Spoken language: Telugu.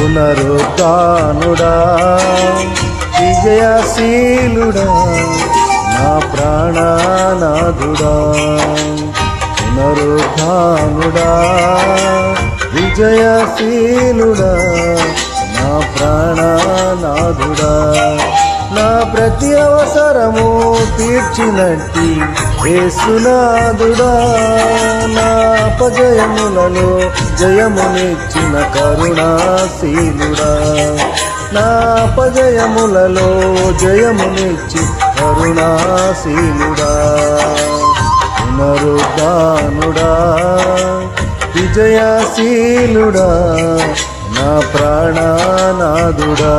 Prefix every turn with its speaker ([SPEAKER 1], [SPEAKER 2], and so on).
[SPEAKER 1] పునరుద్ధానుడా. విజయశీలుడా నా ప్రాణానాథుడా. పునరుద్ధానుడా. విజయశీలుడా నా ప్రాణానాథుడా. నా ప్రతి అవసరము తీర్చినట్టి యేసునాథుడా నా అపజయములను జయమునిచ్చిన కరుణాశీలుడా. నా అపజయములలో జయమునిచ్చి కరుణాశీలుడా. పునరుద్ధానుడా విజయశీలుడా నా ప్రాణానాదుడా